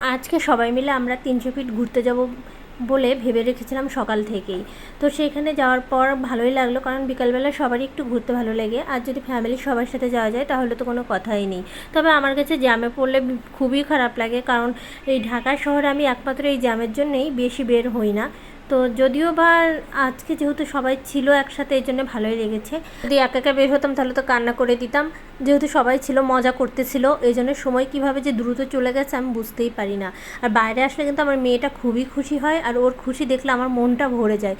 আজকে সবাই মিলে আমরা তিনশো ফিট ঘুরতে যাব বলে ভেবে রেখেছিলাম সকাল থেকেই। তো সেখানে যাওয়ার পর ভালোই লাগল কারণ বিকালবেলা সবারই একটু ঘুরতে ভালো লাগে। আর যদি ফ্যামিলির সবার সাথে যাওয়া যায় তাহলে তো কোনো কথাই নেই। তবে আমার কাছে জ্যামে পড়লে খুবই খারাপ লাগে কারণ এই ঢাকা শহরে আমি একমাত্র এই জ্যামের জন্যেই বেশি বের হই না। তো যদিও বা আজকে যেহেতু সবাই ছিল একসাথে, এই জন্য ভালোই লেগেছে। যদি একা একা বের হতাম, তাহলে তো কান্না করে দিতাম। যেহেতু সবাই ছিল, মজা করতেছিল, এই জন্য সময় কীভাবে যে দ্রুত চলে গেছে, আমি বুঝতেই পারি না। আর বাইরে আসলে কিন্তু আমার মেয়েটা খুবই খুশি হয়, আর ওর খুশি দেখলে আমার মনটা ভরে যায়।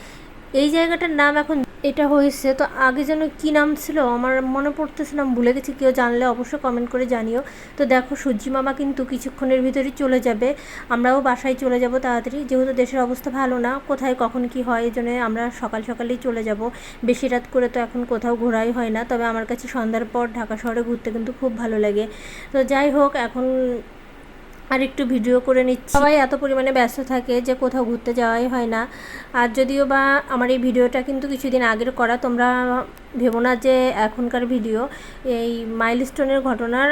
এই জায়গাটার নাম এখন এটা হয়েছে। তো আগে যেন কি নাম ছিল আমার মনে পড়তেছে না ভুলে গেছি, কেউ জানলে অবশ্যই কমেন্ট করে জানিও। তো দেখো, সূর্যি মামা কিন্তু কিছুক্ষণের ভিতরেই চলে যাবে। আমরাও বাসায় চলে যাব তাড়াতাড়ি। যেহেতু দেশের অবস্থা ভালো না, কোথায়, কখন কি হয়, এই জন্য আমরা সকাল সকালেই চলে যাব। বেশি রাত করে তো এখন কোথাও ঘোরাই হয় না। তবে আমার কাছে সন্ধ্যার পর ঢাকা শহরে ঘুরতে কিন্তু খুব ভালো লাগে। তো যাই হোক, এখন আর একটু ভিডিও করে নিচ্ছি। সবাই এত পরিমাণে ব্যস্ত থাকে যে কোথাও ঘুরতে যাওয়াই হয় না। আর যদিও বা আমার এই ভিডিওটা কিন্তু কিছুদিন আগের করা, তোমরা ভেবো না যে এখনকার ভিডিও এই মাইলস্টোনের ঘটনার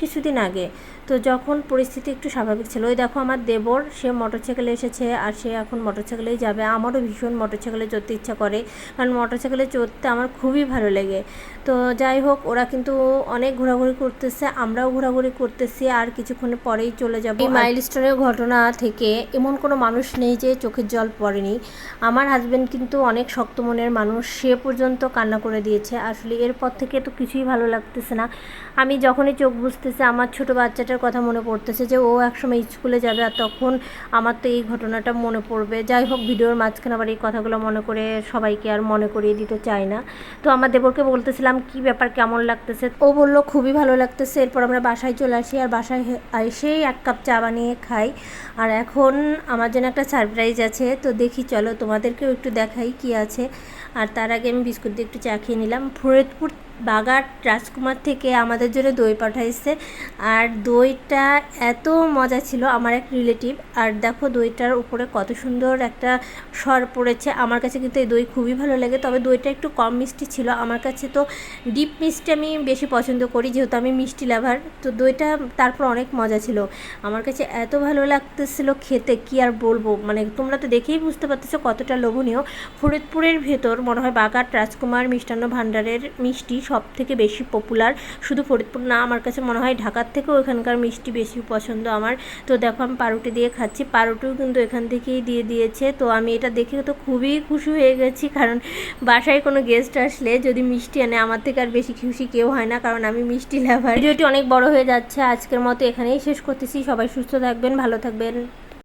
কিছুদিন আগে। তো যখন পরিস্থিতি একটু স্বাভাবিক ছিল, ওই দেখো আমার দেবর, সে মোটরসাইকেলে এসেছে আর সে এখন মোটরসাইকেলেই যাবে। আমারও ভীষণ মোটরসাইকেলে চড়তে ইচ্ছা করে, কারণ মোটরসাইকেলে চড়তে আমার খুবই ভালো লাগে। তো যাই হোক, ওরা কিন্তু অনেক ঘোরাঘুরি করতেছে, আমরাও ঘোরাঘুরি করতেছি, আর কিছুক্ষণ পরেই চলে যাব। এই মাইলস্টোনের ঘটনা থেকে এমন কোনো মানুষ নেই যে চোখের জল পড়েনি। আমার হাজব্যান্ড কিন্তু অনেক শক্ত মনের মানুষ, সে পর্যন্ত কান্না করে দিয়েছে। আসলে এরপর থেকে তো কিছুই ভালো লাগতেছে না। আমি যখনই চোখ বুঝতেছে আমার ছোট বাচ্চাটার কথা মনে পড়তেছে যে ও একসময় স্কুলে যাবে আর তখন আমার তো এই ঘটনাটা মনে পড়বে। যাই হোক, ভিডিওর মাঝখানে আবার এই কথাগুলো মনে করে সবাইকে আর মনে করিয়ে দিতে চাই না। তো আমার দেবরকে বলতেছিলাম, কি ব্যাপার, কেমন লাগতেছে? ও বলল, খুবই ভালো লাগতেছে। এরপর আমরা বাসায় চলে আসি আর বাসায় এসেই এক কাপ চা বানিয়ে খাই। আর এখন আমার জন্য একটা সারপ্রাইজ আছে, তো দেখি চলো তোমাদেরকেও একটু দেখাই কি আছে। আর তার আগে আমি বিস্কুট দিয়ে একটু চা খেয়ে নিলাম। ফরিদপুর বাগার রাজকুমার থেকে আমাদের জন্য দই পাঠাইছে। আর দইটা এত মজা ছিল আমার এক রিলেটিভ। আর দেখো দইটার উপরে কত সুন্দর একটা স্বর পড়েছে। আমার কাছে কিন্তু এই দই খুবই ভালো লাগে। তবে দইটা একটু কম মিষ্টি ছিল। আমার কাছে তো ডিপ মিষ্টি আমি বেশি পছন্দ করি, যেহেতু আমি মিষ্টি লাভার। তো দইটা তারপর অনেক মজা ছিল। আমার কাছে এত ভালো লাগতেছিল খেতে, কি আর বলব? মানে তোমরা তো দেখেই বুঝতে পারতেছো কতটা লোভনীয়। ফরিদপুরের ভেতর মনে হয় বাগার রাজকুমার মিষ্টান্ন ভাণ্ডারের মিষ্টি সব থেকে বেশি পপুলার শুধু ফরিদপুর না, আমার কাছে মনে হয় ঢাকার থেকেও এখানকার মিষ্টি বেশি পছন্দ আমার। তো দেখো আমি পাউরুটি দিয়ে খাচ্ছি। পাউরুটিও কিন্তু এখান থেকেই দিয়ে দিয়েছে। তো আমি এটা দেখে তো খুবই খুশি হয়ে গেছি, কারণ বাসায় কোনো গেস্ট আসলে যদি মিষ্টি আনে, আমার থেকে আর বেশি খুশি কেউ হয় না, কারণ আমি মিষ্টি লাভার ভিডিওটি অনেক বড় হয়ে যাচ্ছে। আজকের মতো এখানেই শেষ করতেছি। সবাই সুস্থ থাকবেন, ভালো থাকবেন।